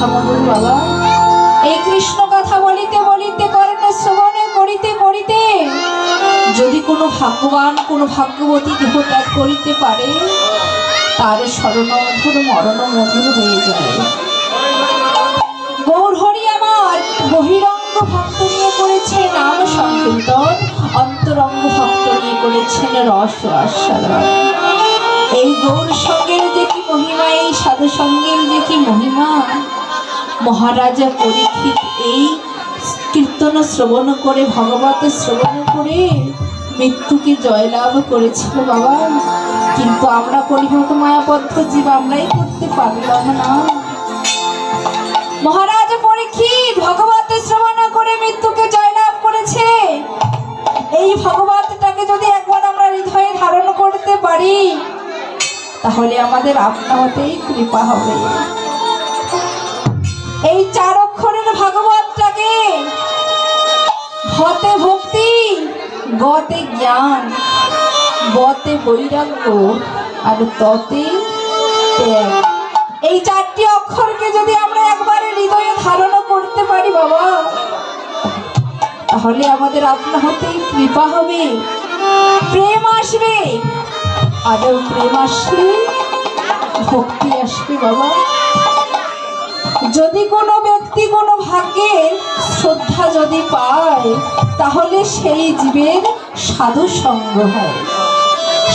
বাবা। এই কৃষ্ণ কথা বলিতে বলিতে করেন শ্রবণে করিতে করিতে যদি কোনো ভাগ্যবান, কোনো ভাগ্যবতী দেহ ত্যাগ করিতে পারে, তার স্মরণ মধুর মরণ মধুর হয়ে যায়। গৌর হরি আমার, বহিরঙ্গ ভক্ত নিয়ে করেছে নাম সংকীর্তন, অন্তরঙ্গ ভক্ত নিয়ে করেছেন রস আস্বাদন। এই গৌর সঙ্গের যে কি মহিমা, এই সাধু সঙ্গের যে কি মহিমা মহারাজা পরীক্ষিত এই কীর্তন শ্রবণ করে, ভগবত শ্রবণ করে মৃত্যুকে জয়লাভ করেছিল বাবা। কিন্তু আমরা পরিণত মায়াবদ্ধ জীব, আমরাই করতে পারলাম না। মহারাজ পরীক্ষিত ভগবত শ্রবণ করে মৃত্যুকে জয়লাভ করেছে। এই ভগবতটাকে যদি একবার আমরা হৃদয়ে ধারণ করতে পারি, তাহলে আমাদের আপনা হতেই কৃপা হবে। এই চার অক্ষরের ভাগবতটাকে হতে ভক্তি, গতে জ্ঞান, বতে বৈরাগ্য আর ততে ত্যাগ। এই চারটি অক্ষরকে যদি আমরা একবারে হৃদয়ে ধারণা করতে পারি বাবা, তাহলে আমাদের আপনা হতেই কৃপা হবে। প্রেম আসবে, আদৌ প্রেম আসলে ভক্তি আসবে বাবা? যদি কোনো ব্যক্তি কোনো ভাগ্যে শ্রদ্ধা যদি পায়, তাহলে সেই জীবের সাধু সঙ্গ হয়।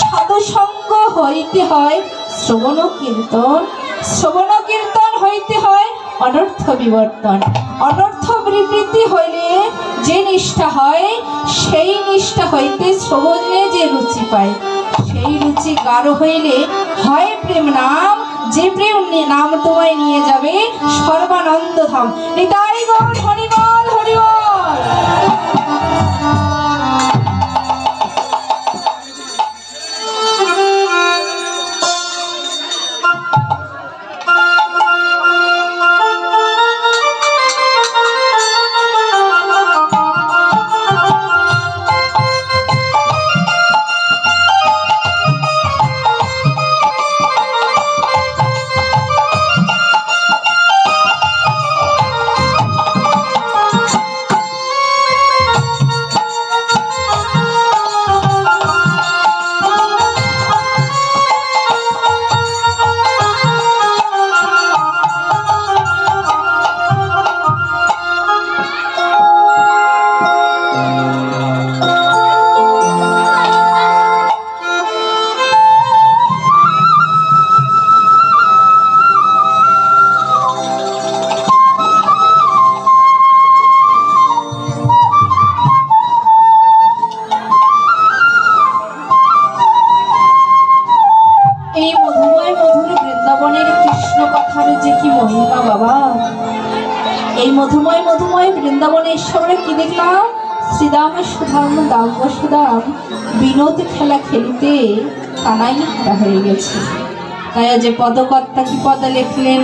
সাধু সঙ্গ হইতে হয় শ্রবণ কীর্তন। শ্রবণ কীর্তন হইতে হয় অনর্থ বিবর্তন। অনর্থ বিবৃতি হইলে যে নিষ্ঠা হয়, সেই নিষ্ঠা হইতে শ্রবণে যে রুচি পায়, সেই রুচি গাঢ় হইলে হয় প্রেম নাম যে প্রেম নিয়ে নাম তোমায় নিয়ে যাবে সর্বানন্দ ধাম নিতাই গৌর হরিবল এই মধুময় মধুময় বৃন্দাবনে ঈশ্বরে কি দেখলাম? শ্রীরাম সুধাম দাম সুধাম বিনোদ খেলা খেলিতে কানাই হারা হয়ে গেছে। তাই যে পদকর্তা কি পদা লিখলেন?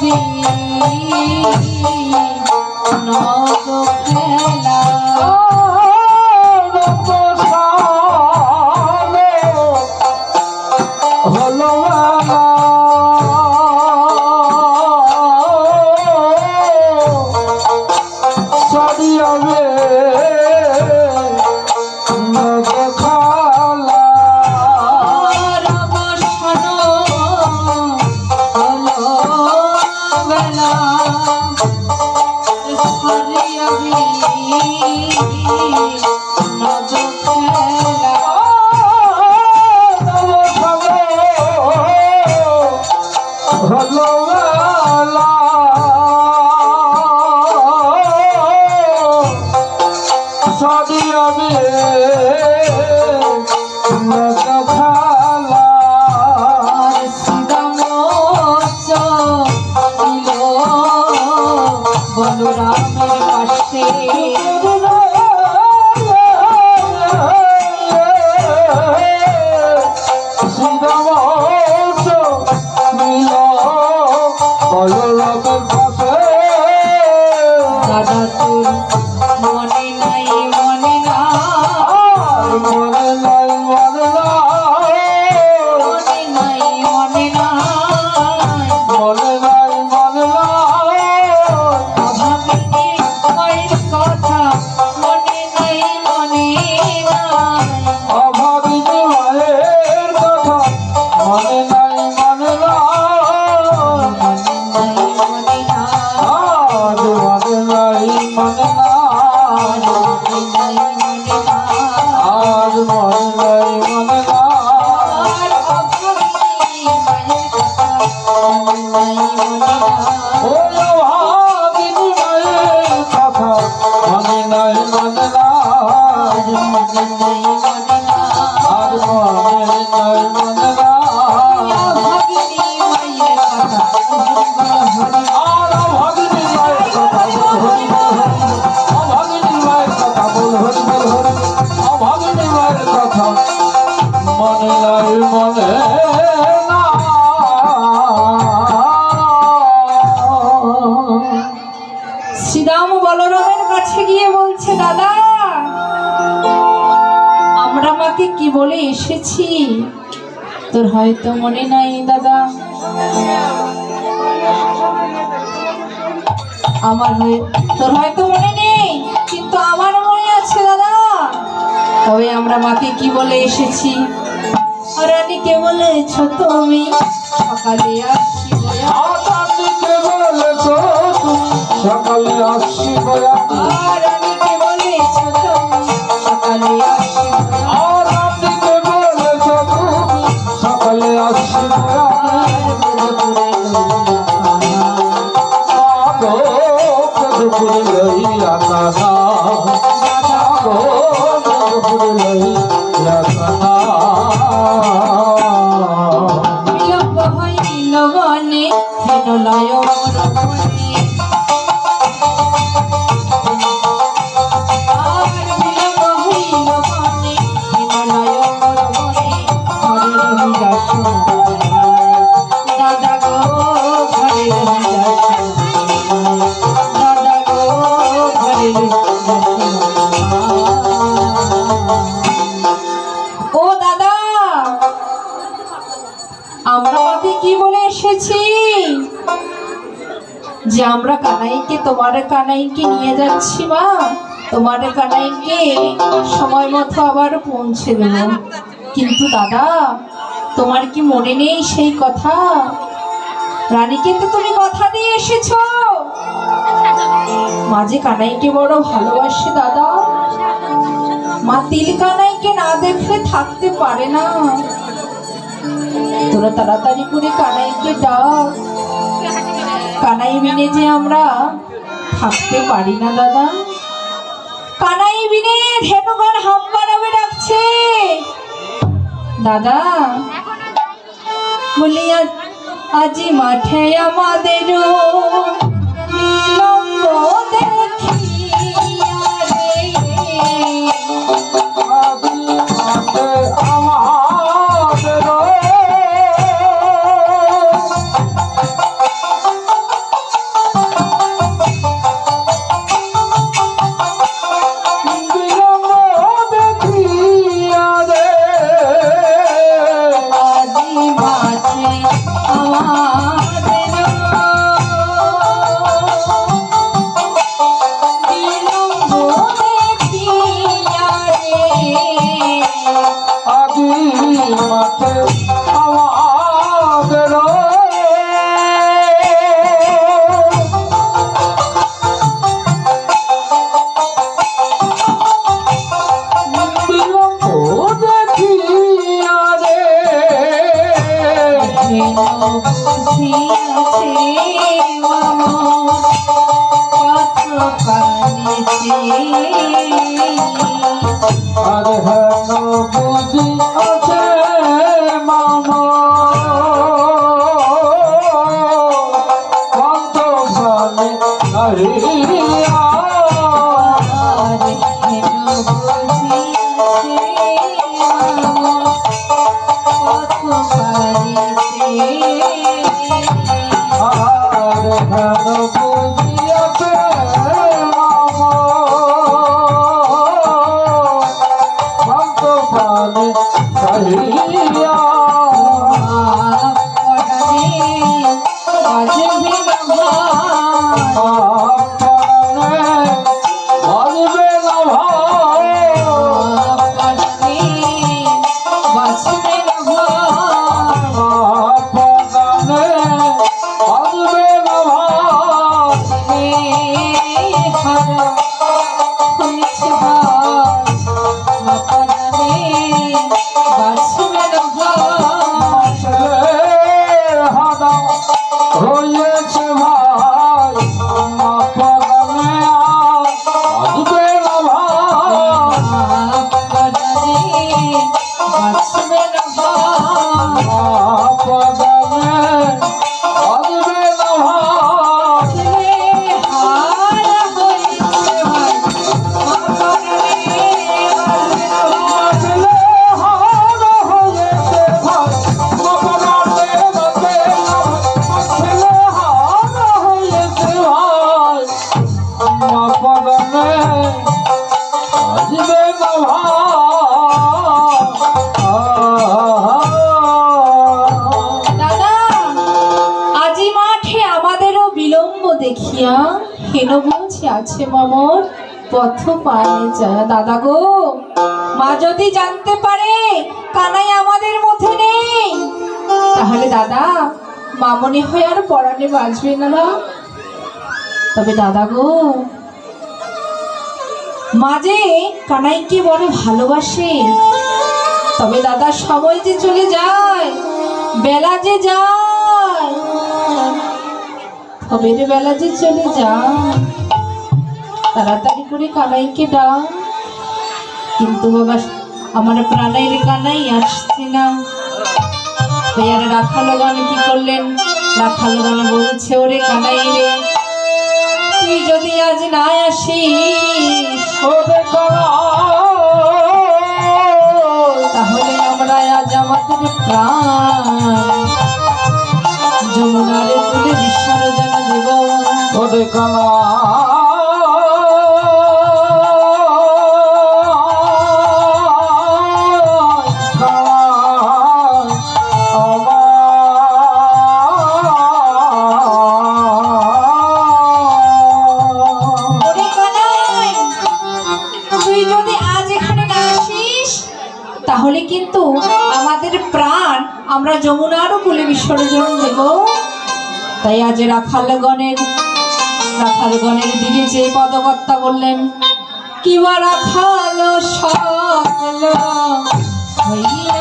ছড়িয়াবি বলরামের ভাষা দাদা তোর Oh, oh, oh, oh. কাছে গিয়ে বলছে, দাদা, আমরা মাকে কি বলে এসেছি? তোর হয়তো মনে নাই, দাদা। আমার হয়ে, তোর হয়তো মনে নেই, কিন্তু আমার মনে আছে, দাদা। তবে আমরা মাকে কি বলে এসেছি? রানীকে বলেছ তুমি? সকালে আসি। সকালে আসছি যে আমরা কানাইকে, তোমার কানাইকে নিয়ে যাচ্ছি, মা। তোমার কানাইকে সময় মতো আবার পৌঁছে দেব। কিন্তু দাদা, তোমার কি মনে নেই সেই কথা? রানীকে তো তুমি কথা দিয়ে এসেছ। মাঝে কানাইকে বড় ভালোবাসে, দাদা। মা, তিল কানাইকে না দেখলে থাকতে পারে না। তোরা তাড়াতাড়ি করে কানাইকে ডাক। কানাই বিনে যে আমরা থাকতে পারি না, দাদা। কানাই বিনে ধেনুগণ হাম্বা নামে ডাকছে। দাদা, বলি, আজ মাঠে আমাদের লম্ব আর হেন বুঝি আছে মামা আর Oh, yeah. দেখিয়া হেন বলছে আছে মমর পথ পায়ে যায়। দাদা গো, মা যদি জানতে পারে কানাই আমাদের মধ্যে নেই, তাহলে দাদা মামনি হয়ে আর পড়ানে বাঁচবে না। তবে দাদা গো মাঝে কানাইকে বড় ভালোবাসে। তবে দাদা সময় যে চলে যায়, বেলা যে যায়, তবে বেলা যে চলে যায়, তাড়াতাড়ি করে কানাইকে ডাক কিন্তু বাবা, আমার প্রাণের কানাই আসছে না। আর রাখালো গান কি করলেন? রাখালো গান বলছে, ওরে কানাই রে, তুই যদি আজ না আসিস তাহলে আমরা আজ আমাদের প্রাণ। যমুনারে তুলে দেব। ওদের ওরে আমরা যমুনারও কুলে বিসর্জন দেব। তাই আজ রাখালগণের রাখালগণের দিকে যে পদকর্তা বললেন, কিবা রাখালো সকল হইয়া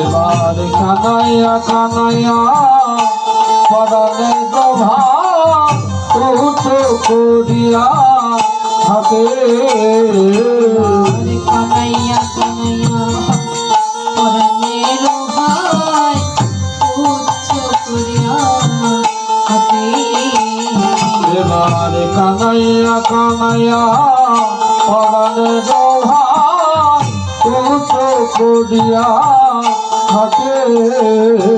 এবার কানাইয়া কানাইয়া পরানে প্রভা উচ্চ করিয়া থাকে। মায়া ভগবানের দোহা উচ্চ করিয়া থাকে।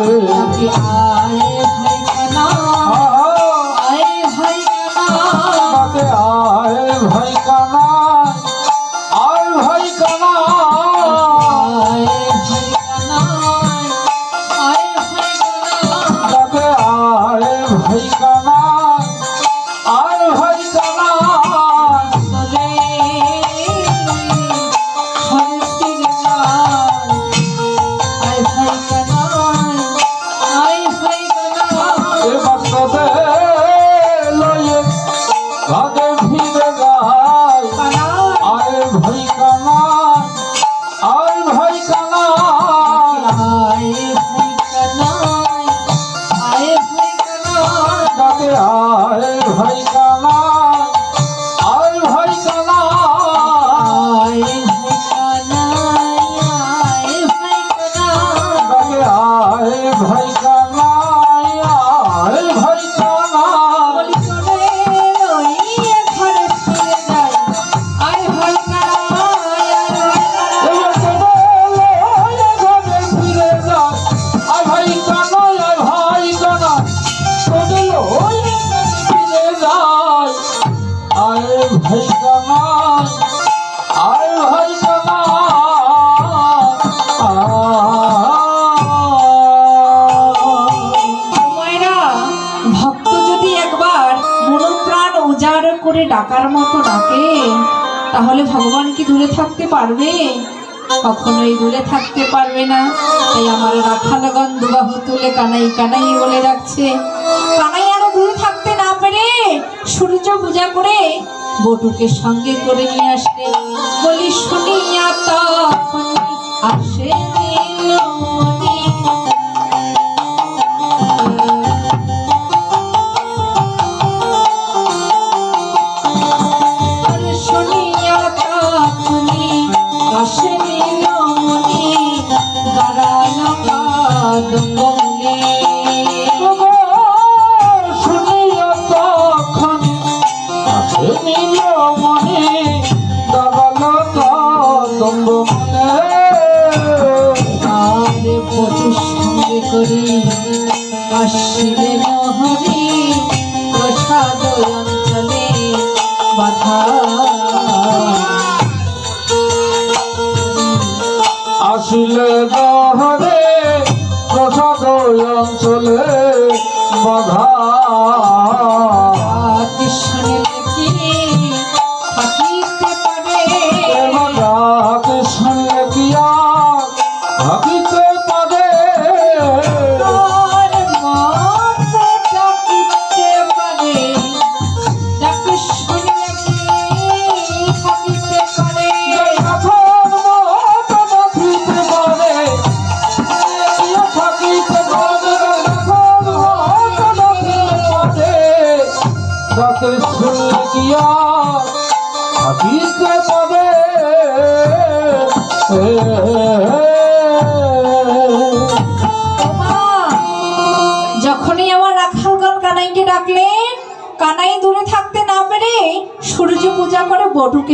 Brinca ডাকার মতো ডাকে। তাহলে ভগবান কি দূরে থাকতে পারবে? কখনোই দূরে থাকতে পারবে না। তাই আমার রাখাল গন্ধ বাহু তুলে কানাই কানাই বলে রাখছে কানাই আরও দূরে থাকতে না পেরে সূর্য পূজা করে বটুকে সঙ্গে করে নিয়ে আসে বলি, শুনিয়া তখন আসে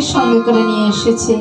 সঙ্গে করে নিয়ে এসেছে।